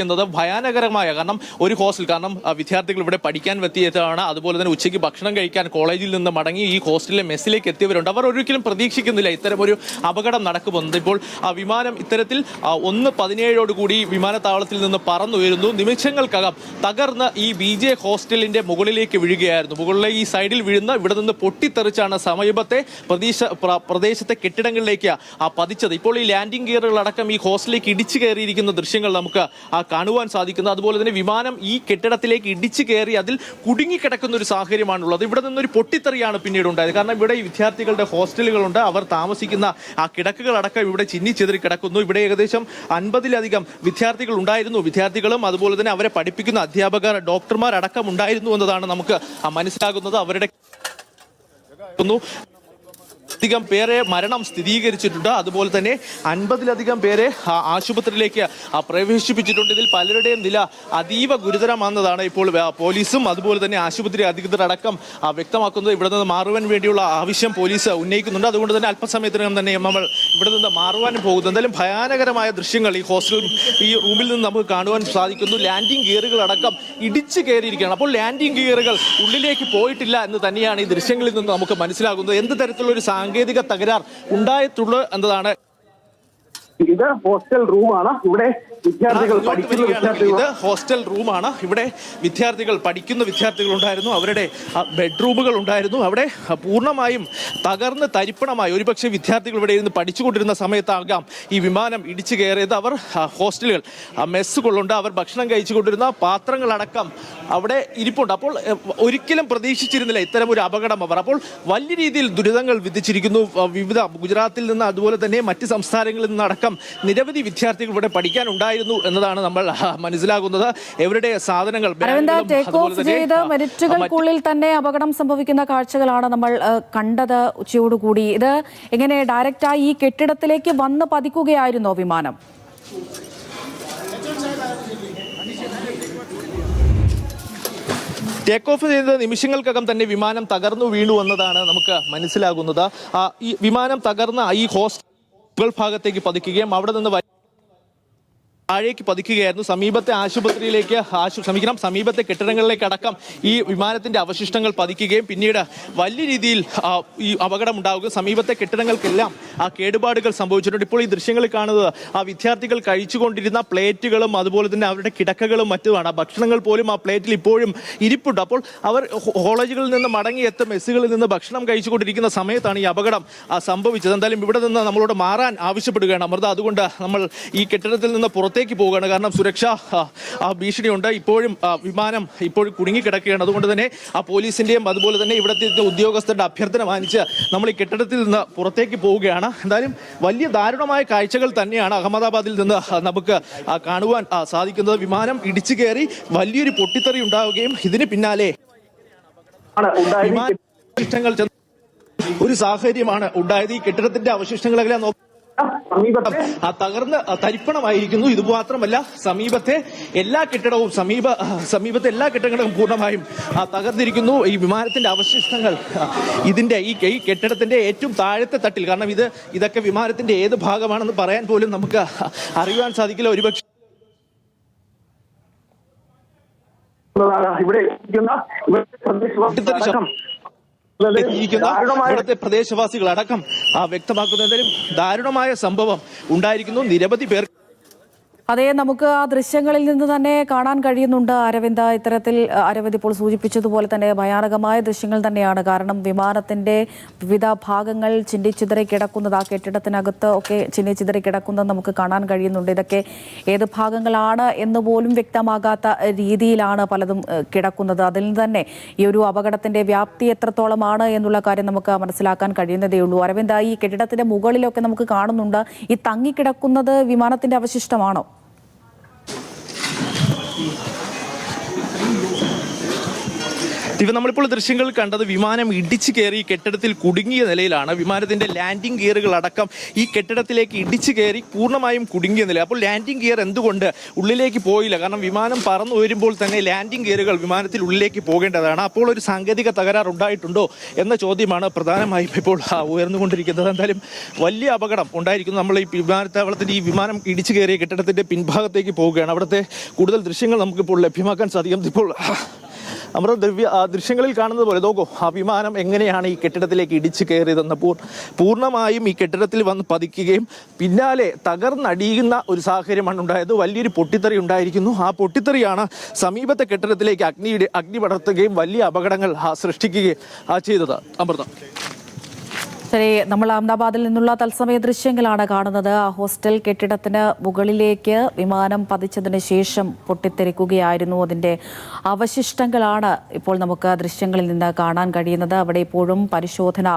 ുന്നത് ഭയാനകരമായ. കാരണം ഒരു ഹോസ്റ്റൽ കാരണം വിദ്യാർത്ഥികൾ ഇവിടെ പഠിക്കാൻ എത്തിയതാണ്. അതുപോലെ തന്നെ ഉച്ചയ്ക്ക് ഭക്ഷണം കഴിക്കാൻ കോളേജിൽ നിന്ന് മടങ്ങി ഈ ഹോസ്റ്റലിലെ മെസ്സിലേക്ക് എത്തിയവരുണ്ട്. അവർ ഒരിക്കലും പ്രതീക്ഷിക്കുന്നില്ല ഇത്തരം ഒരു അപകടം നടക്കുമെന്ന്. ഇപ്പോൾ ആ വിമാനം ഇത്തരത്തിൽ ഒന്ന് പതിനേഴോടുകൂടി വിമാനത്താവളത്തിൽ നിന്ന് പറന്നുയരുന്നു. നിമിഷങ്ങൾക്കകം തകർന്ന് ഈ ബി ജെ ഹോസ്റ്റലിന്റെ മുകളിലേക്ക് വീഴുകയായിരുന്നു. മുകളിലെ ഈ സൈഡിൽ വീഴുന്ന ഇവിടെ നിന്ന് പൊട്ടിത്തെറിച്ചാണ് സമീപത്തെ പ്രദേശ പ്ര- പ്രദേശത്തെ കെട്ടിടങ്ങളിലേക്ക് പതിച്ചത്. ഇപ്പോൾ ഈ ലാൻഡിംഗ് ഗിയറുകളടക്കം ഈ ഹോസ്റ്റലിലേക്ക് ഇടിച്ചു കയറിയിരിക്കുന്ന ദൃശ്യങ്ങൾ നമുക്ക് കാണുവാൻ സാധിക്കുന്നത്. അതുപോലെ തന്നെ വിമാനം ഈ കെട്ടിടത്തിലേക്ക് ഇടിച്ചു കയറി അതിൽ കുടുങ്ങിക്കിടക്കുന്ന ഒരു സാഹചര്യമാണുള്ളത്. ഇവിടെ നിന്നൊരു പൊട്ടിത്തെറിയാണ് പിന്നീട് ഉണ്ടായത്. കാരണം ഇവിടെ ഈ വിദ്യാർത്ഥികളുടെ ഹോസ്റ്റലുകളുണ്ട്. അവർ താമസിക്കുന്ന ആ കിടക്കുകളടക്കം ഇവിടെ ചിന്നിച്ചെതിരി കിടക്കുന്നു. ഇവിടെ ഏകദേശം അൻപതിലധികം വിദ്യാർത്ഥികൾ ഉണ്ടായിരുന്നു. വിദ്യാർത്ഥികളും അതുപോലെ തന്നെ അവരെ പഠിപ്പിക്കുന്ന അധ്യാപകർ ഡോക്ടർമാർ അടക്കം ഉണ്ടായിരുന്നു എന്നതാണ് നമുക്ക് മനസ്സിലാകുന്നത്. അവരുടെ അധികം പേരെ മരണം സ്ഥിരീകരിച്ചിട്ടുണ്ട്. അതുപോലെ തന്നെ അൻപതിലധികം പേരെ ആശുപത്രിയിലേക്ക് പ്രവേശിപ്പിച്ചിട്ടുണ്ട്. ഇതിൽ പലരുടെയും നില അതീവ ഗുരുതരമാണെന്നതാണ് ഇപ്പോൾ പോലീസും അതുപോലെ തന്നെ ആശുപത്രി അധികൃതർ അടക്കം വ്യക്തമാക്കുന്നത്. ഇവിടെ നിന്ന് മാറുവാൻ വേണ്ടിയുള്ള ആവശ്യം പോലീസ് ഉന്നയിക്കുന്നുണ്ട്. അതുകൊണ്ട് തന്നെ അല്പസമയത്തിനകം തന്നെ നമ്മൾ ഇവിടെ നിന്ന് മാറുവാനും പോകുന്നു. എന്തായാലും ഭയാനകരമായ ദൃശ്യങ്ങൾ ഈ ഹോസ്റ്റൽ ഈ റൂമിൽ നിന്ന് നമുക്ക് കാണുവാൻ സാധിക്കുന്നു. ലാൻഡിംഗ് ഗിയറുകൾ അടക്കം ഇടിച്ചു കയറിയിരിക്കുകയാണ്. അപ്പോൾ ലാൻഡിംഗ് ഗിയറുകൾ ഉള്ളിലേക്ക് പോയിട്ടില്ല എന്ന് തന്നെയാണ് ഈ ദൃശ്യങ്ങളിൽ നിന്ന് നമുക്ക് മനസ്സിലാകുന്നത്. എന്ത് തരത്തിലുള്ള ഒരു സാങ്കേതിക തകരാർ ഉണ്ടായിട്ടുള്ളൂ എന്നതാണ് ഇത് ഹോസ്റ്റൽ റൂമാണ്. ഇവിടെ വിദ്യാർത്ഥികൾ പഠിക്കുന്ന വിദ്യാർത്ഥികൾ ഇത് ഹോസ്റ്റൽ റൂമാണ്. ഇവിടെ വിദ്യാർത്ഥികൾ പഠിക്കുന്ന വിദ്യാർത്ഥികൾ ഉണ്ടായിരുന്നു അവരുടെ ബെഡ്റൂമുകൾ ഉണ്ടായിരുന്നു. അവിടെ പൂർണമായും തകർന്ന് തരിപ്പണമായി ഒരുപക്ഷെ വിദ്യാർത്ഥികൾ ഇവിടെ ഇരുന്ന് പഠിച്ചുകൊണ്ടിരുന്ന സമയത്താകാം ഈ വിമാനം ഇടിച്ചു കയറിയത്. അവർ ഹോസ്റ്റലുകൾ മെസ്സുകളുണ്ട്. അവർ ഭക്ഷണം കഴിച്ചുകൊണ്ടിരുന്ന പാത്രങ്ങളടക്കം അവിടെ ഇരിപ്പുണ്ട്. അപ്പോൾ ഒരിക്കലും പ്രതീക്ഷിച്ചിരുന്നില്ല ഇത്തരം ഒരു അപകടം അവർ. അപ്പോൾ വലിയ രീതിയിൽ ദുരിതങ്ങൾ വിധിച്ചിരിക്കുന്നു. വിവിധ ഗുജറാത്തിൽ നിന്ന് അതുപോലെ തന്നെ മറ്റ് സംസ്ഥാനങ്ങളിൽ നിന്നടക്കം നിരവധി വിദ്യാർത്ഥികൾ ഇവിടെ പഠിക്കാനുണ്ടായിരുന്നു എന്നതാണ് നമ്മൾ മനസ്സിലാക്കുന്നത് മനസ്സിലാകുന്നത്. ഇവരുടെ സാധനങ്ങൾ മരിച്ചുകൾക്കുള്ളിൽ ടേക്ക് ഓഫ് തന്നെ, ചെയ്ത് മിനിറ്റുകൾക്കുള്ളിൽ തന്നെ അപകടം സംഭവിക്കുന്ന കാഴ്ചകളാണ് നമ്മൾ കണ്ടത് ഉച്ചയോടുകൂടി. ഇത് എങ്ങനെ ഡയറക്റ്റായി ഈ കെട്ടിടത്തിലേക്ക് വന്ന് പതിക്കുകയായിരുന്നോ വിമാനം? ടേക്ക് ഓഫ് ചെയ്ത നിമിഷങ്ങൾക്കകം തന്നെ വിമാനം തകർന്നു വീണു എന്നതാണ് നമുക്ക് മനസ്സിലാകുന്നത്. ഈ വിമാനം തകർന്ന ഈ ഹോസ്റ്റൽ ഭാഗത്തേക്ക് പതിക്കുകയും അവിടെ നിന്ന് താഴേക്ക് പതിക്കുകയായിരുന്നു. സമീപത്തെ ആശുപത്രിയിലേക്ക് ആശു ക്ഷമിക്കണം സമീപത്തെ കെട്ടിടങ്ങളിലേക്ക് അടക്കം ഈ വിമാനത്തിന്റെ അവശിഷ്ടങ്ങൾ പതിക്കുകയും പിന്നീട് വലിയ രീതിയിൽ ഈ അപകടം ഉണ്ടാവുകയും സമീപത്തെ കെട്ടിടങ്ങൾക്കെല്ലാം ആ കേടുപാടുകൾ സംഭവിച്ചിട്ടുണ്ട്. ഇപ്പോൾ ഈ ദൃശ്യങ്ങളിൽ കാണുന്നത് ആ വിദ്യാർത്ഥികൾ കഴിച്ചുകൊണ്ടിരുന്ന പ്ലേറ്റുകളും അതുപോലെ തന്നെ അവരുടെ കിടക്കകളും മറ്റുമാണ്. ആ ഭക്ഷണങ്ങൾ പോലും ആ പ്ലേറ്റിൽ ഇപ്പോഴും ഇരിപ്പുണ്ട്. അപ്പോൾ അവർ കോളേജുകളിൽ നിന്ന് മടങ്ങിയെത്ത മെസ്സുകളിൽ നിന്ന് ഭക്ഷണം കഴിച്ചുകൊണ്ടിരിക്കുന്ന സമയത്താണ് ഈ അപകടം സംഭവിച്ചത്. എന്തായാലും ഇവിടെ നിന്ന് നമ്മളോട് മാറാൻ ആവശ്യപ്പെടുകയാണ് അമൃത. അതുകൊണ്ട് നമ്മൾ ഈ കെട്ടിടത്തിൽ നിന്ന് പുറത്തേക്ക് പോവുകയാണ്. കാരണം സുരക്ഷാ ഭീഷണിയുണ്ട്. ഇപ്പോഴും വിമാനം ഇപ്പോഴും കുടുങ്ങിക്കിടക്കുകയാണ്. അതുകൊണ്ട് തന്നെ ആ പോലീസിന്റെയും അതുപോലെ തന്നെ ഇവിടുത്തെ ഉദ്യോഗസ്ഥരുടെ അഭ്യർത്ഥന മാനിച്ച് നമ്മൾ ഈ കെട്ടിടത്തിൽ നിന്ന് പുറത്തേക്ക് പോവുകയാണ്. എന്തായാലും വലിയ ദാരുണമായ കാഴ്ചകൾ തന്നെയാണ് അഹമ്മദാബാദിൽ നിന്ന് നമുക്ക് കാണുവാൻ സാധിക്കുന്നത്. വിമാനം ഇടിച്ചു കയറി വലിയൊരു പൊട്ടിത്തെറി ഉണ്ടാവുകയും ഇതിന് പിന്നാലെ വിമാന ഒരു സാഹചര്യമാണ് ഉണ്ടായത്. ഈ കെട്ടിടത്തിന്റെ അവശിഷ്ടങ്ങളെല്ലാം നോക്കി സമീപത്തെ ആ തകർന്ന് തരിപ്പണമായിരിക്കുന്നു. ഇത് മാത്രമല്ല സമീപത്തെ എല്ലാ കെട്ടിടവും സമീപ സമീപത്തെ എല്ലാ കെട്ടിടങ്ങളും പൂർണമായും ആ, തകർന്നിരിക്കുന്നു. ഈ വിമാനത്തിന്റെ അവശിഷ്ടങ്ങൾ ഇതിന്റെ ഈ ഈ കെട്ടിടത്തിന്റെ ഏറ്റവും താഴത്തെ തട്ടിൽ കാരണം ഇത് ഇതൊക്കെ വിമാനത്തിന്റെ ഏത് ഭാഗമാണെന്ന് പറയാൻ പോലും നമുക്ക് അറിയുവാൻ സാധിക്കില്ല. ഒരുപക്ഷെ ഇവിടെ ഇരിക്കുന്ന ഇരിക്കുന്ന ഇവിടുത്തെ പ്രദേശവാസികൾ അടക്കം ആ, വ്യക്തമാക്കുന്നതിലും ദാരുണമായ സംഭവം ഉണ്ടായിരിക്കുന്നു. നിരവധി പേർ അതെ നമുക്ക് ആ ദൃശ്യങ്ങളിൽ നിന്ന് തന്നെ കാണാൻ കഴിയുന്നുണ്ട് അരവിന്ദ. ഇത്തരത്തിൽ അരവിന്ദ് ഇപ്പോൾ സൂചിപ്പിച്ചതുപോലെ തന്നെ ഭയാനകമായ ദൃശ്യങ്ങൾ തന്നെയാണ്. കാരണം വിമാനത്തിന്റെ വിവിധ ഭാഗങ്ങൾ ചിന്തിച്ചിതറി കിടക്കുന്നത് ആ കെട്ടിടത്തിനകത്ത് ഒക്കെ ചിന്തിച്ചിതറി കിടക്കുന്നത് നമുക്ക് കാണാൻ കഴിയുന്നുണ്ട്. ഇതൊക്കെ ഏത് ഭാഗങ്ങളാണ് എന്ന് പോലും വ്യക്തമാകാത്ത രീതിയിലാണ് പലതും കിടക്കുന്നത്. അതിൽ നിന്ന് തന്നെ ഈ ഒരു അപകടത്തിന്റെ വ്യാപ്തി എത്രത്തോളമാണ് എന്നുള്ള കാര്യം നമുക്ക് മനസ്സിലാക്കാൻ കഴിയുന്നതേ ഉള്ളൂ. അരവിന്ദ ഈ കെട്ടിടത്തിന്റെ മുകളിലൊക്കെ നമുക്ക് കാണുന്നുണ്ട്. ഈ തങ്ങിക്കിടക്കുന്നത് വിമാനത്തിന്റെ അവശിഷ്ടമാണോ? que ഇവ നമ്മളിപ്പോൾ ദൃശ്യങ്ങൾ കണ്ടത് വിമാനം ഇടിച്ചു കയറി കെട്ടിടത്തിൽ കുടുങ്ങിയ നിലയിലാണ്. വിമാനത്തിന്റെ ലാൻഡിംഗ് ഗിയറുകൾ അടക്കം ഈ കെട്ടിടത്തിലേക്ക് ഇടിച്ചു കയറി പൂർണമായും കുടുങ്ങിയ നില അപ്പോൾ ലാൻഡിംഗ് ഗിയർ എന്തുകൊണ്ട് ഉള്ളിലേക്ക് പോയില്ല? കാരണം വിമാനം പറന്നു ഉയരുമ്പോൾ തന്നെ ലാൻഡിംഗ് ഗിയറുകൾ വിമാനത്തിൽ ഉള്ളിലേക്ക് പോകേണ്ടതാണ്. അപ്പോൾ ഒരു സാങ്കേതിക തകരാർ ഉണ്ടായിട്ടുണ്ടോ എന്ന ചോദ്യമാണ് പ്രധാനമായും ഇപ്പോൾ ഉയർന്നുകൊണ്ടിരിക്കുന്നത്. എന്തായാലും വലിയ അപകടം ഉണ്ടായിരിക്കുന്നു. നമ്മൾ ഈ വിമാനത്താവളത്തിന്റെ ഈ വിമാനം ഇടിച്ചു കയറിയ കെട്ടിടത്തിന്റെ പിൻഭാഗത്തേക്ക് പോവുകയാണ്. അവിടുത്തെ കൂടുതൽ ദൃശ്യങ്ങൾ നമുക്കിപ്പോൾ ലഭ്യമാക്കാൻ സാധിക്കും. ഇപ്പോൾ നമ്മുടെ ദ്രവ്യ ദൃശ്യങ്ങളിൽ കാണുന്നത് പോലെ നോക്കൂ ആ വിമാനം എങ്ങനെയാണ് ഈ കെട്ടിടത്തിലേക്ക് ഇടിച്ചു കയറിയതെന്ന് പൂർ പൂർണമായും ഈ കെട്ടിടത്തിൽ വന്ന് പതിക്കുകയും പിന്നാലെ തകർന്നടിയുന്ന ഒരു സാഹചര്യമാണ് ഉണ്ടായത്. വലിയൊരു പൊട്ടിത്തെറി ഉണ്ടായിരിക്കുന്നു. ആ പൊട്ടിത്തെറിയാണ് സമീപത്തെ കെട്ടിടത്തിലേക്ക് അഗ്നി അഗ്നി പടർത്തുകയും വലിയ അപകടങ്ങൾ സൃഷ്ടിക്കുകയും ചെയ്തത് അമൃത. ശരി നമ്മൾ അഹമ്മദാബാദിൽ നിന്നുള്ള തത്സമയ ദൃശ്യങ്ങളാണ് കാണുന്നത്. ആ ഹോസ്റ്റൽ കെട്ടിടത്തിന് മുകളിലേക്ക് വിമാനം പതിച്ചതിന് ശേഷം പൊട്ടിത്തെറിക്കുകയായിരുന്നു. അതിന്റെ അവശിഷ്ടങ്ങളാണ് ഇപ്പോൾ നമുക്ക് ദൃശ്യങ്ങളിൽ നിന്ന് കാണാൻ കഴിയുന്നത്. അവിടെ ഇപ്പോഴും പരിശോധന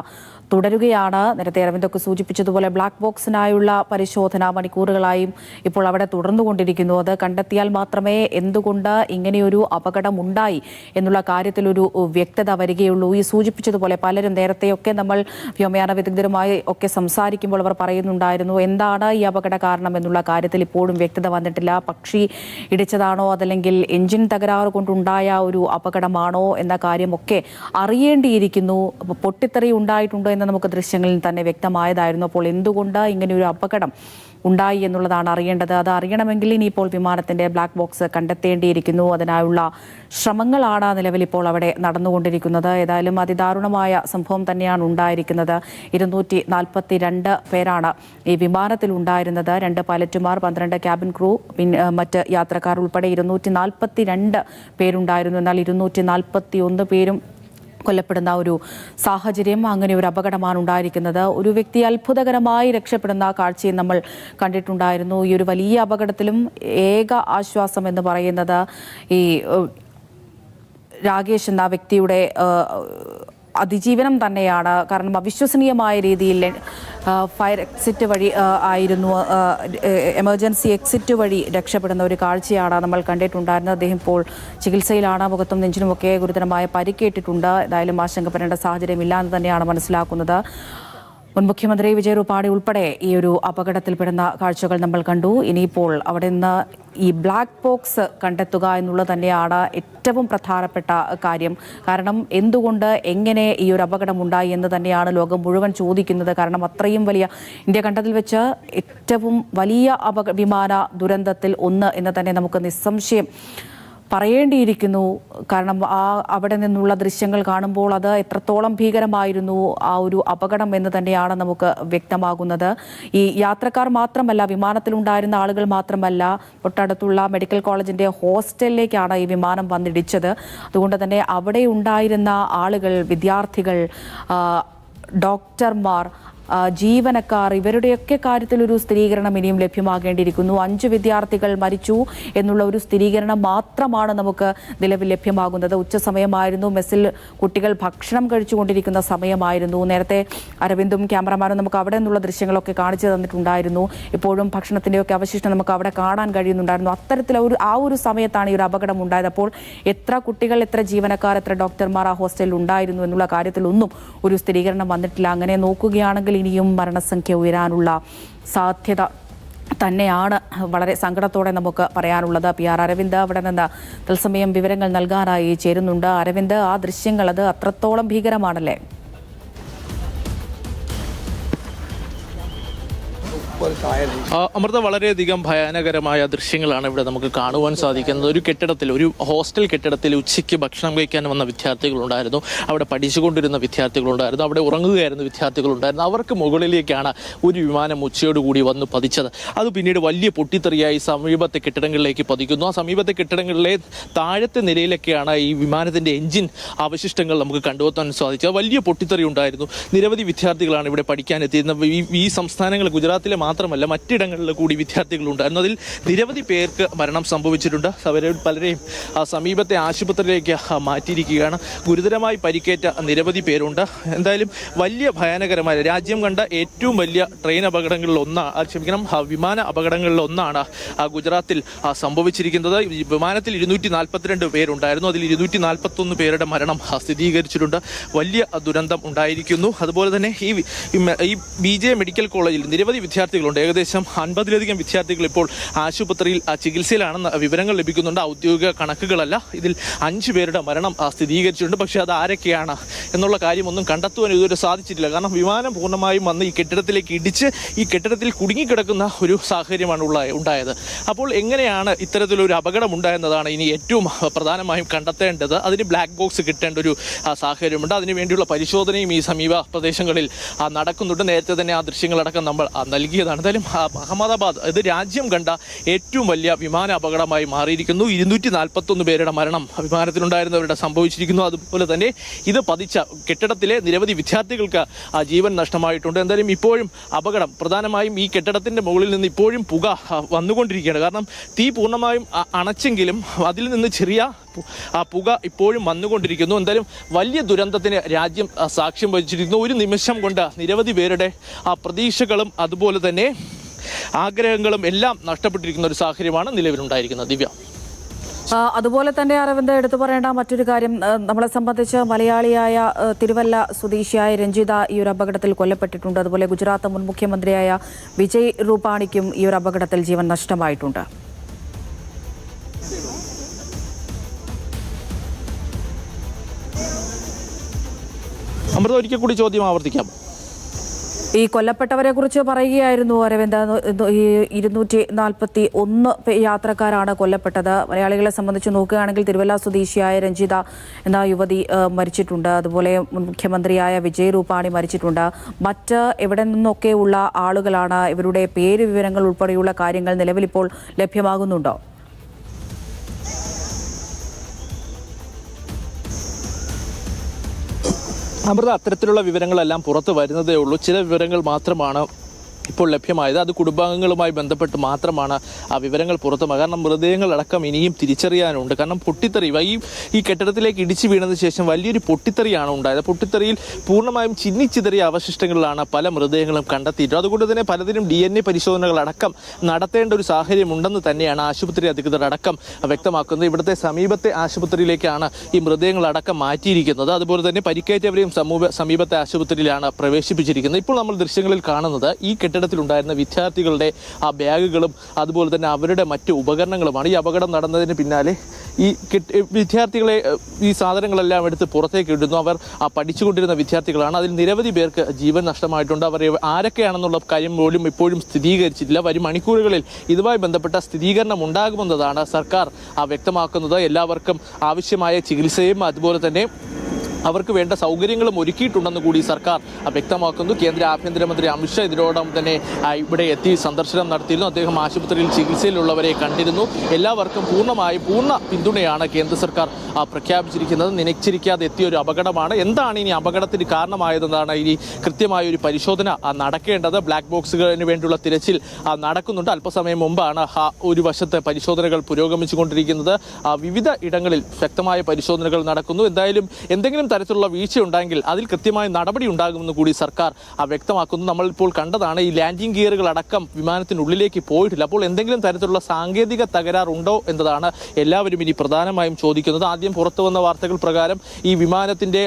തുടരുകയാണ്. നേരത്തെ അരവിന്ദൊക്കെ സൂചിപ്പിച്ചതുപോലെ ബ്ലാക്ക് ബോക്സിനായുള്ള പരിശോധന മണിക്കൂറുകളായും ഇപ്പോൾ അവിടെ തുടർന്നുകൊണ്ടിരിക്കുന്നു. അത് കണ്ടെത്തിയാൽ മാത്രമേ എന്തുകൊണ്ട് ഇങ്ങനെയൊരു അപകടം ഉണ്ടായി എന്നുള്ള കാര്യത്തിൽ ഒരു വ്യക്തത വരികയുള്ളൂ. ഈ സൂചിപ്പിച്ചതുപോലെ പലരും നേരത്തെയൊക്കെ നമ്മൾ വ്യോമയാന വിദഗ്ധരുമായി ഒക്കെ സംസാരിക്കുമ്പോൾ അവർ പറയുന്നുണ്ടായിരുന്നു എന്താണ് ഈ അപകട കാരണം? എന്നുള്ള കാര്യത്തിൽ ഇപ്പോഴും വ്യക്തത വന്നിട്ടില്ല. പക്ഷി ഇടിച്ചതാണോ അതല്ലെങ്കിൽ എഞ്ചിൻ തകരാറ് കൊണ്ടുണ്ടായ ഒരു അപകടമാണോ എന്ന കാര്യമൊക്കെ അറിയേണ്ടിയിരിക്കുന്നു. പൊട്ടിത്തെറി ഉണ്ടായിട്ടുണ്ടോ എന്ന് നമുക്ക് ദൃശ്യങ്ങളിൽ തന്നെ വ്യക്തമായതായിരുന്നു. അപ്പോൾ എന്തുകൊണ്ട് ഒരു അപകടം ഉണ്ടായി എന്നുള്ളതാണ് അറിയേണ്ടത്. അത് അറിയണമെങ്കിൽ ഇനിയിപ്പോൾ വിമാനത്തിന്റെ ബ്ലാക്ക് ബോക്സ് കണ്ടെത്തേണ്ടിയിരിക്കുന്നു. അതിനായുള്ള ശ്രമങ്ങളാണ് നിലവിൽ ഇപ്പോൾ അവിടെ നടന്നുകൊണ്ടിരിക്കുന്നത്. ഏതായാലും അതിദാരുണമായ സംഭവം തന്നെയാണ് ഉണ്ടായിരിക്കുന്നത്. ഇരുന്നൂറ്റി നാൽപ്പത്തി രണ്ട് പേരാണ് ഈ വിമാനത്തിൽ ഉണ്ടായിരുന്നത്. രണ്ട് പൈലറ്റുമാർ പന്ത്രണ്ട് ക്യാബിൻ ക്രൂ പിന്നെ മറ്റ് യാത്രക്കാർ ഉൾപ്പെടെ ഇരുന്നൂറ്റി നാൽപ്പത്തി രണ്ട് പേരുണ്ടായിരുന്നു. എന്നാൽ ഇരുന്നൂറ്റി നാൽപ്പത്തി ഒന്ന് പേരും കൊല്ലപ്പെടുന്ന ഒരു സാഹചര്യം അങ്ങനെ ഒരു അപകടമാണ് ഉണ്ടായിരിക്കുന്നത്. ഒരു വ്യക്തി അത്ഭുതകരമായി രക്ഷപ്പെടുന്ന കാഴ്ചയും നമ്മൾ കണ്ടിട്ടുണ്ടായിരുന്നു. ഈ ഒരു വലിയ അപകടത്തിലും ഏക ആശ്വാസം എന്ന് പറയുന്നത് ഈ രാകേഷ് എന്ന വ്യക്തിയുടെ അതിജീവനം തന്നെയാണ്. കാരണം അവിശ്വസനീയമായ രീതിയിൽ ഫയർ എക്സിറ്റ് വഴി ആയിരുന്നു എമർജൻസി എക്സിറ്റ് വഴി രക്ഷപ്പെടുന്ന ഒരു കാഴ്ചയാണ് നമ്മൾ കണ്ടിട്ടുണ്ടായിരുന്നത്. അദ്ദേഹം ഇപ്പോൾ ചികിത്സയിലാണ്. മുഖത്തും നെഞ്ചിനുമൊക്കെ ഗുരുതരമായ പരിക്കേറ്റിട്ടുണ്ട്. ഏതായാലും ആശങ്കപ്പെടേണ്ട സാഹചര്യമില്ല എന്ന് തന്നെയാണ് മനസ്സിലാക്കുന്നത്. മുൻ മുഖ്യമന്ത്രി വിജയ് രൂപാണി ഉൾപ്പെടെ ഈ ഒരു അപകടത്തിൽപ്പെടുന്ന കാഴ്ചകൾ നമ്മൾ കണ്ടു. ഇനിയിപ്പോൾ അവിടെ നിന്ന് ഈ ബ്ലാക്ക് ബോക്സ് കണ്ടെത്തുക എന്നുള്ളത് തന്നെയാണ് ഏറ്റവും പ്രധാനപ്പെട്ട കാര്യം. കാരണം എന്തുകൊണ്ട് എങ്ങനെ ഈ ഒരു അപകടം ഉണ്ടായി എന്ന് തന്നെയാണ് ലോകം മുഴുവൻ ചോദിക്കുന്നത്. കാരണം അത്രയും വലിയ ഇന്ത്യ കണ്ടതിൽ വെച്ച് ഏറ്റവും വലിയ അപക വിമാന ദുരന്തത്തിൽ ഒന്ന് എന്ന് തന്നെ നമുക്ക് നിസ്സംശയം പറയേണ്ടിയിരിക്കുന്നു. കാരണം ആ അവിടെ നിന്നുള്ള ദൃശ്യങ്ങൾ കാണുമ്പോൾ അത് എത്രത്തോളം ഭീകരമായിരുന്നു ആ ഒരു അപകടം എന്ന് തന്നെയാണ് നമുക്ക് വ്യക്തമാകുന്നത്. ഈ യാത്രക്കാർ മാത്രമല്ല വിമാനത്തിലുണ്ടായിരുന്ന ആളുകൾ മാത്രമല്ല തൊട്ടടുത്തുള്ള മെഡിക്കൽ കോളേജിന്റെ ഹോസ്റ്റലിലേക്കാണ് ഈ വിമാനം വന്നിടിച്ചത്. അതുകൊണ്ട് തന്നെ അവിടെ ഉണ്ടായിരുന്ന ആളുകൾ വിദ്യാർത്ഥികൾ ഡോക്ടർമാർ ജീവനക്കാർ ഇവരുടെയൊക്കെ കാര്യത്തിൽ ഒരു സ്ഥിരീകരണം ഇനിയും ലഭ്യമാകേണ്ടിയിരിക്കുന്നു. അഞ്ച് വിദ്യാർത്ഥികൾ മരിച്ചു എന്നുള്ള ഒരു സ്ഥിരീകരണം മാത്രമാണ് നമുക്ക് നിലവിൽ ലഭ്യമാകുന്നത്. ഉച്ചസമയമായിരുന്നു. മെസ്സിൽ കുട്ടികൾ ഭക്ഷണം കഴിച്ചുകൊണ്ടിരിക്കുന്ന സമയമായിരുന്നു. നേരത്തെ അരവിന്ദും ക്യാമറമാനും നമുക്ക് അവിടെ നിന്നുള്ള ദൃശ്യങ്ങളൊക്കെ കാണിച്ചു തന്നിട്ടുണ്ടായിരുന്നു. ഇപ്പോഴും ഭക്ഷണത്തിന്റെയൊക്കെ അവശിഷ്ടം നമുക്ക് അവിടെ കാണാൻ കഴിയുന്നുണ്ടായിരുന്നു. അത്തരത്തിൽ ഒരു ആ ഒരു സമയത്താണ് ഈ ഒരു അപകടം ഉണ്ടായത്. അപ്പോൾ എത്ര കുട്ടികൾ എത്ര ജീവനക്കാർ എത്ര ഡോക്ടർമാർ ആ ഹോസ്റ്റലിൽ ഉണ്ടായിരുന്നു എന്നുള്ള കാര്യത്തിലൊന്നും ഒരു സ്ഥിരീകരണം വന്നിട്ടില്ല. അങ്ങനെ നോക്കുകയാണെങ്കിൽ ഇനിയും മരണസംഖ്യ ഉയരാനുള്ള സാധ്യത തന്നെയാണ് വളരെ സങ്കടത്തോടെ നമുക്ക് പറയാനുള്ളത്. പി ആർ അരവിന്ദ് അവിടെ നിന്ന് തത്സമയം വിവരങ്ങൾ നൽകാനായി ചേരുന്നുണ്ട്. അരവിന്ദ് ആ ദൃശ്യങ്ങൾ അത് അത്രത്തോളം ഭീകരമാണല്ലേ? അമൃത വളരെയധികം ഭയാനകരമായ ദൃശ്യങ്ങളാണ് ഇവിടെ നമുക്ക് കാണുവാൻ സാധിക്കുന്നത്. ഒരു കെട്ടിടത്തിൽ ഒരു ഹോസ്റ്റൽ കെട്ടിടത്തിൽ ഉച്ചയ്ക്ക് ഭക്ഷണം കഴിക്കാൻ വന്ന വിദ്യാർത്ഥികളുണ്ടായിരുന്നു അവിടെ പഠിച്ചുകൊണ്ടിരുന്ന വിദ്യാർത്ഥികളുണ്ടായിരുന്നു അവിടെ ഉറങ്ങുകയായിരുന്ന വിദ്യാർത്ഥികളുണ്ടായിരുന്നു അവർക്ക് മുകളിലേക്കാണ് ഒരു വിമാനം ഉച്ചയോടുകൂടി വന്ന് പതിച്ചത്. അത് പിന്നീട് വലിയ പൊട്ടിത്തെറിയായി സമീപത്തെ കെട്ടിടങ്ങളിലേക്ക് പതിക്കുന്നു. ആ സമീപത്തെ കെട്ടിടങ്ങളിലെ താഴത്തെ നിലയിലൊക്കെയാണ് ഈ വിമാനത്തിന്റെ എഞ്ചിൻ അവശിഷ്ടങ്ങൾ നമുക്ക് കണ്ടുവത്താൻ സാധിച്ചത്. വലിയ പൊട്ടിത്തെറി ഉണ്ടായിരുന്നു. നിരവധി വിദ്യാർത്ഥികളാണ് ഇവിടെ പഠിക്കാൻ എത്തിയിരുന്നത് ഈ സംസ്ഥാനങ്ങൾ ഗുജറാത്തിലെ മാത്രമല്ല മറ്റിടങ്ങളിൽ കൂടി വിദ്യാർത്ഥികൾ ഉണ്ടായിരുന്നു അതിൽ നിരവധി പേർക്ക് മരണം സംഭവിച്ചിട്ടുണ്ട്. അവരെ പലരെയും സമീപത്തെ ആശുപത്രിയിലേക്ക് മാറ്റിയിരിക്കുകയാണ്. ഗുരുതരമായി പരിക്കേറ്റ നിരവധി പേരുണ്ട്. എന്തായാലും വലിയ ഭയാനകരമായ രാജ്യം കണ്ട ഏറ്റവും വലിയ ട്രെയിൻ അപകടങ്ങളിൽ ഒന്നാണ് ക്ഷമിക്കണം വിമാന അപകടങ്ങളിൽ ഒന്നാണ് ഗുജറാത്തിൽ സംഭവിച്ചിരിക്കുന്നത്. വിമാനത്തിൽ ഇരുന്നൂറ്റി നാൽപ്പത്തിരണ്ട് പേരുണ്ടായിരുന്നു. അതിൽ ഇരുന്നൂറ്റി നാൽപ്പത്തൊന്ന് പേരുടെ മരണം സ്ഥിരീകരിച്ചിട്ടുണ്ട്. വലിയ ദുരന്തം ഉണ്ടായിരിക്കുന്നു. അതുപോലെ തന്നെ ഈ ഈ ബി മെഡിക്കൽ കോളേജിൽ നിരവധി വിദ്യാർത്ഥികളുണ്ട്. ഏകദേശം അൻപതിലധികം വിദ്യാർത്ഥികൾ ഇപ്പോൾ ആശുപത്രിയിൽ ചികിത്സയിലാണെന്ന് വിവരങ്ങൾ ലഭിക്കുന്നുണ്ട്. ഔദ്യോഗിക കണക്കുകളല്ല. ഇതിൽ അഞ്ച് പേരുടെ മരണം സ്ഥിരീകരിച്ചിട്ടുണ്ട്. പക്ഷേ അത് ആരൊക്കെയാണ് എന്നുള്ള കാര്യമൊന്നും കണ്ടെത്തുവാൻ ഇതുവരെ സാധിച്ചിട്ടില്ല. കാരണം വിമാനം പൂർണമായും വന്ന് ഈ കെട്ടിടത്തിലേക്ക് ഇടിച്ച് ഈ കെട്ടിടത്തിൽ കുടുങ്ങിക്കിടക്കുന്ന ഒരു സാഹചര്യമാണ് ഉള്ള ഉണ്ടായത്. അപ്പോൾ എങ്ങനെയാണ് ഇത്തരത്തിലൊരു അപകടം ഉണ്ടായെന്നതാണ് ഇനി ഏറ്റവും പ്രധാനമായും കണ്ടെത്തേണ്ടത്. അതിന് ബ്ലാക്ക് ബോക്സ് കിട്ടേണ്ട ഒരു സാഹചര്യമുണ്ട്. അതിന് വേണ്ടിയുള്ള പരിശോധനയും ഈ സമീപ പ്രദേശങ്ങളിൽ നടക്കുന്നുണ്ട്. നേരത്തെ തന്നെ ആ ദൃശ്യങ്ങളടക്കം നമ്മൾ ആ, നൽകിയതാണ് എന്തായാലും അഹമ്മദാബാദ് ഇത് രാജ്യം കണ്ട ഏറ്റവും വലിയ വിമാന അപകടമായി മാറിയിരിക്കുന്നു. ഇരുന്നൂറ്റി നാൽപ്പത്തൊന്ന് പേരുടെ മരണം വിമാനത്തിലുണ്ടായിരുന്നവരുടെ സംഭവിച്ചിരിക്കുന്നു. അതുപോലെ തന്നെ ഇത് പതിച്ച കെട്ടിടത്തിലെ നിരവധി വിദ്യാർത്ഥികൾക്ക് ആ, ജീവൻ നഷ്ടമായിട്ടുണ്ട്. എന്തായാലും ഇപ്പോഴും അപകടം പ്രധാനമായും ഈ കെട്ടിടത്തിന്റെ മുകളിൽ നിന്ന് ഇപ്പോഴും പുക വന്നുകൊണ്ടിരിക്കുകയാണ്. കാരണം തീ പൂർണമായും അണച്ചെങ്കിലും അതിൽ നിന്ന് ചെറിയ ആ പുക ഇപ്പോഴും വന്നുകൊണ്ടിരിക്കുന്നു. എന്തായാലും വലിയ ദുരന്തത്തിന് രാജ്യം സാക്ഷ്യം വഹിച്ചിരിക്കുന്നു. ഒരു നിമിഷം കൊണ്ട് നിരവധി പേരുടെ ആ പ്രതീക്ഷകളും അതുപോലെ തന്നെ ആഗ്രഹങ്ങളും എല്ലാം നഷ്ടപ്പെട്ടിരിക്കുന്ന ഒരു സാഹചര്യമാണ് നിലവിലുണ്ടായിരിക്കുന്നത്. ദിവ്യ. അതുപോലെ തന്നെ അരവിന്ദ് എടുത്തു പറയേണ്ട മറ്റൊരു കാര്യം നമ്മളെ സംബന്ധിച്ച് മലയാളിയായ തിരുവല്ല സ്വദേശിയായ രഞ്ജിത ഈ ഒരു അപകടത്തിൽ കൊല്ലപ്പെട്ടിട്ടുണ്ട്. അതുപോലെ ഗുജറാത്ത് മുൻ മുഖ്യമന്ത്രിയായ വിജയ് റൂപാണിക്കും ഈ ഒരു അപകടത്തിൽ ജീവൻ നഷ്ടമായിട്ടുണ്ട്. അമൃത ഒരിക്കൽ കൂടി ചോദ്യം ആവർത്തിക്കാം. ഈ കൊല്ലപ്പെട്ടവരെ കുറിച്ച് പറയുകയായിരുന്നു അരവിന്ദ്. ഈ ഇരുന്നൂറ്റി നാൽപ്പത്തി ഒന്ന് യാത്രക്കാരാണ് കൊല്ലപ്പെട്ടത്. മലയാളികളെ സംബന്ധിച്ച് നോക്കുകയാണെങ്കിൽ തിരുവല്ല സ്വദേശിയായ രഞ്ജിത എന്ന യുവതി മരിച്ചിട്ടുണ്ട്. അതുപോലെ മുഖ്യമന്ത്രിയായ വിജയ് രൂപാണി മരിച്ചിട്ടുണ്ട്. മറ്റ് എവിടെ നിന്നൊക്കെയുള്ള ആളുകളാണ്. ഇവരുടെ പേര് വിവരങ്ങൾ ഉൾപ്പെടെയുള്ള കാര്യങ്ങൾ നിലവിലിപ്പോൾ ലഭ്യമാകുന്നുണ്ടോ? അമൃത അത്തരത്തിലുള്ള വിവരങ്ങളെല്ലാം പുറത്ത് വരുന്നതേ ഉള്ളൂ. ചില വിവരങ്ങൾ മാത്രമാണ് ഇപ്പോൾ ലഭ്യമായത്. അത് കുടുംബാംഗങ്ങളുമായി ബന്ധപ്പെട്ട് മാത്രമാണ് ആ വിവരങ്ങൾ പുറത്തുമാ കാരണം മൃതദേഹങ്ങളടക്കം ഇനിയും തിരിച്ചറിയാനുണ്ട്. കാരണം പൊട്ടിത്തെറി ഈ ഈ കെട്ടിടത്തിലേക്ക് ഇടിച്ചു വീണതിന് ശേഷം വലിയൊരു പൊട്ടിത്തെറിയാണ് ഉണ്ടായത്. പൊട്ടിത്തെറിയിൽ പൂർണമായും ചിന്നിച്ചിതറിയ അവശിഷ്ടങ്ങളിലാണ് പല മൃതദേഹങ്ങളും കണ്ടെത്തിയിട്ടുള്ളത്. അതുകൊണ്ട് തന്നെ പലതിനും ഡി എൻ എ പരിശോധനകളടക്കം നടത്തേണ്ട ഒരു സാഹചര്യം ഉണ്ടെന്ന് തന്നെയാണ് ആശുപത്രി അധികൃതർ അടക്കം വ്യക്തമാക്കുന്നത്. ഇവിടുത്തെ സമീപത്തെ ആശുപത്രിയിലേക്കാണ് ഈ മൃതദേഹങ്ങളടക്കം മാറ്റിയിരിക്കുന്നത്. അതുപോലെ തന്നെ പരിക്കേറ്റവരെയും സമൂഹ സമീപത്തെ ആശുപത്രിയിലാണ് പ്രവേശിപ്പിച്ചിരിക്കുന്നത്. ഇപ്പോൾ നമ്മൾ ദൃശ്യങ്ങളിൽ കാണുന്നത് ഈ കെട്ടിടത്തിലുണ്ടായിരുന്ന വിദ്യാർത്ഥികളുടെ ആ ബാഗുകളും അതുപോലെ തന്നെ അവരുടെ മറ്റ് ഉപകരണങ്ങളുമാണ് ഈ അപകടം നടന്നതിന് പിന്നാലെ ഈ വിദ്യാർത്ഥികളെ ഈ സാധനങ്ങളെല്ലാം എടുത്ത് പുറത്തേക്ക് ഇടുന്നു. അവർ ആ പഠിച്ചുകൊണ്ടിരുന്ന വിദ്യാർത്ഥികളാണ്. അതിൽ നിരവധി പേർക്ക് ജീവൻ നഷ്ടമായിട്ടുണ്ട്. അവർ ആരൊക്കെയാണെന്നുള്ള കാര്യം പോലും ഇപ്പോഴും സ്ഥിരീകരിച്ചിട്ടില്ല. വരും മണിക്കൂറുകളിൽ ഇതുമായി ബന്ധപ്പെട്ട സ്ഥിരീകരണം ഉണ്ടാകുമെന്നതാണ് സർക്കാർ വ്യക്തമാക്കുന്നത്. എല്ലാവർക്കും ആവശ്യമായ ചികിത്സയും അതുപോലെ തന്നെ അവർക്ക് വേണ്ട സൗകര്യങ്ങളും ഒരുക്കിയിട്ടുണ്ടെന്ന് കൂടി സർക്കാർ വ്യക്തമാക്കുന്നു. കേന്ദ്ര ആഭ്യന്തരമന്ത്രി അമിത്ഷാ ഇതിനോടൊപ്പം തന്നെ ഇവിടെ എത്തി സന്ദർശനം നടത്തിയിരുന്നു. അദ്ദേഹം ആശുപത്രിയിൽ ചികിത്സയിലുള്ളവരെ കണ്ടിരുന്നു. എല്ലാവർക്കും പൂർണമായി പൂർണ പിന്തുണയാണ് കേന്ദ്ര സർക്കാർ പ്രഖ്യാപിച്ചിരിക്കുന്നത്. നിനച്ചിരിക്കാതെ എത്തിയ ഒരു അപകടമാണ്. എന്താണ് ഇനി അപകടത്തിന് കാരണമായതെന്നാണ് ഇനി കൃത്യമായ ഒരു പരിശോധന നടക്കേണ്ടത്. ബ്ലാക്ക് ബോക്സുകളിന് വേണ്ടിയുള്ള തിരച്ചിൽ നടക്കുന്നുണ്ട്. അല്പസമയം മുമ്പാണ് ഒരു വശത്ത് പരിശോധനകൾ പുരോഗമിച്ചുകൊണ്ടിരിക്കുന്നത്. വിവിധ ഇടങ്ങളിൽ ശക്തമായ പരിശോധനകൾ നടക്കുന്നു. എന്തായാലും എന്തെങ്കിലും തരത്തിലുള്ള വീഴ്ച ഉണ്ടെങ്കിൽ അതിൽ കൃത്യമായ നടപടി ഉണ്ടാകുമെന്ന് കൂടി സർക്കാർ വ്യക്തമാക്കുന്നു. നമ്മളിപ്പോൾ കണ്ടതാണ് ഈ ലാൻഡിംഗ് ഗിയറുകൾ അടക്കം വിമാനത്തിനുള്ളിലേക്ക് പോയിട്ടില്ല. അപ്പോൾ എന്തെങ്കിലും തരത്തിലുള്ള സാങ്കേതിക തകരാറുണ്ടോ എന്നതാണ് എല്ലാവരും ഇനി പ്രധാനമായും ചോദിക്കുന്നത്. ആദ്യം പുറത്തു വന്ന വാർത്തകൾ പ്രകാരം ഈ വിമാനത്തിന്റെ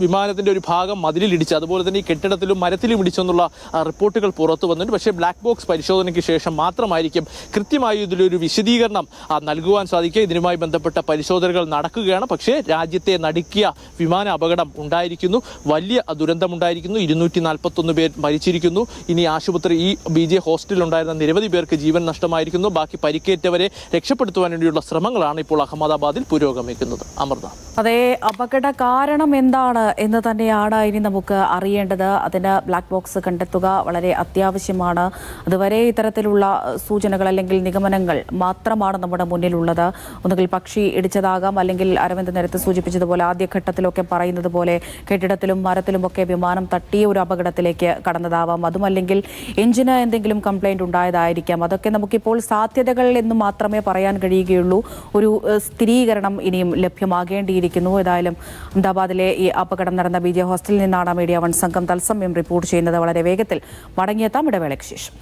ആ, വിമാനത്തിന്റെ ഒരു ഭാഗം മതിലിൽ ഇടിച്ച് അതുപോലെ തന്നെ ഈ കെട്ടിടത്തിലും മരത്തിലും ഇടിച്ചെന്നുള്ള റിപ്പോർട്ടുകൾ പുറത്തു വന്നിട്ടുണ്ട്. പക്ഷേ ബ്ലാക്ക് ബോക്സ് പരിശോധനയ്ക്ക് ശേഷം മാത്രമായിരിക്കും കൃത്യമായി ഇതിലൊരു വിശദീകരണം നൽകുവാൻ സാധിക്കുക. ഇതിനുമായി ബന്ധപ്പെട്ട പരിശോധനകൾ നടക്കുകയാണ്. പക്ഷേ രാജ്യത്തെ നടുക്കിയ വിമാന അപകടം ഉണ്ടായിരിക്കുന്നു. വലിയ ദുരന്തമുണ്ടായിരിക്കുന്നു. ഇരുന്നൂറ്റി നാൽപ്പത്തൊന്ന് പേർ മരിച്ചിരിക്കുന്നു. ഇനി ആശുപത്രി ഈ ബി ജെ ഹോസ്റ്റലിലുണ്ടായിരുന്ന നിരവധി പേർക്ക് ജീവൻ നഷ്ടമായിരിക്കുന്നു. ബാക്കി പരിക്കേറ്റവരെ രക്ഷപ്പെടുത്തുവാൻ വേണ്ടിയുള്ള ശ്രമങ്ങളാണ് ഇപ്പോൾ അഹമ്മദാബാദിൽ പുരോഗമിക്കുന്നത്. അമൃത. അതെ അപകട കാരണം എന്താണ്? എന്ന് തന്നെയാണ് ഇനി നമുക്ക് അറിയേണ്ടത്. അതിന് ബ്ലാക്ക് ബോക്സ് കണ്ടെത്തുക വളരെ അത്യാവശ്യമാണ്. അതുവരെ ഇത്തരത്തിലുള്ള സൂചനകൾ അല്ലെങ്കിൽ നിഗമനങ്ങൾ മാത്രമാണ് നമ്മുടെ മുന്നിലുള്ളത്. ഒന്നുകിൽ പക്ഷി ഇടിച്ചതാകാം അല്ലെങ്കിൽ അരവിന്ദ് നേരത്തെ സൂചിപ്പിച്ചതുപോലെ ആദ്യഘട്ടത്തിലൊക്കെ പറയുന്നത് പോലെ കെട്ടിടത്തിലും മരത്തിലുമൊക്കെ വിമാനം തട്ടിയ ഒരു അപകടത്തിലേക്ക് കടന്നതാവാം. അതുമല്ലെങ്കിൽ എഞ്ചിന് എന്തെങ്കിലും കംപ്ലൈന്റ് ഉണ്ടായതായിരിക്കാം. അതൊക്കെ നമുക്കിപ്പോൾ സാധ്യതകൾ എന്ന് മാത്രമേ പറയാൻ കഴിയുകയുള്ളൂ. ഒരു സ്ഥിരീകരണം ഇനിയും ലഭ്യമാകേണ്ടിയിരിക്കുന്നു. ഏതായാലും അഹമ്മദാബാദിലെ ഈ അപകടം നടന്ന ബി ജെ ഹോസ്റ്റലിൽ നിന്നാണ് മീഡിയ വൺ സംഘം തത്സമയം റിപ്പോർട്ട് ചെയ്യുന്നത്. വളരെ വേഗത്തിൽ മടങ്ങിയെത്താം ഇടവേളയ്ക്ക് ശേഷം.